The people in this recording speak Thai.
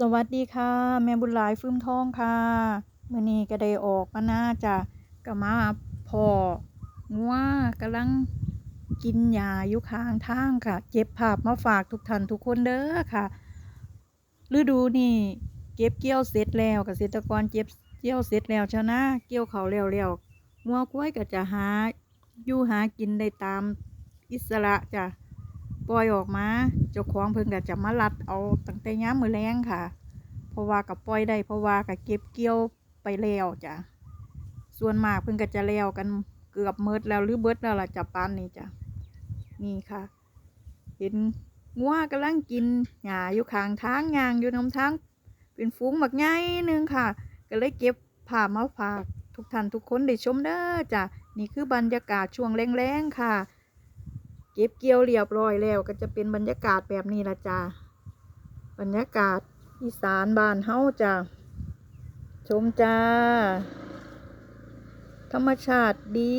สวัสดีค่ะ แม่บุญหลายฟื้มทองค่ะมื้อนี้ก็ได้ออกมานาจะก็มาพ่องัวกำลังกินหญ้าอยู่ข้างทางค่ะ เก็บภาพมาฝากทุกท่านทุกคนเด้อค่ะฤดูนี้เก็บเกี่ยวเสร็จแล้วเกษตรกรเก็บเกี่ยวเสร็จแล้วชนาเกี่ยวเขาแล้วแล้วงัวควยก็จะหาอยู่หากินได้ตามอิสระจ้ะ ปล่อยออกมาเจ้าของเพิ่นก็จะมารัดเอาตั้งแต่ยามมื้อแลงค่ะ เพราะว่าก็ปล่อยได้เพราะว่าก็เก็บเกี่ยวไปแล้วจ้ะส่วนมากเพิ่นก็จะแล้วกันเกือบหมดแล้วหรือเบิดแล้วล่ะจ้ะปานนี้จ้ะนี่ค่ะ เห็นงัวกำลังกินหญ้าอยู่ข้างทางยางอยู่นำทางเป็นฝูงบักใหญ่หนึงค่ะ ก็เลยเก็บภามาฝากทุกท่านทุกคนได้ชมเด้อจ้ะนี่คือบรรยากาศช่วงแรงๆค่ะ เก็บเกี่ยวเรียบร้อยแล้วก็จะเป็นบรรยากาศแบบนี้ละจ้าบรรยากาศอีสานบ้านเฮาจ้าชมจ้า ธรรมชาติดี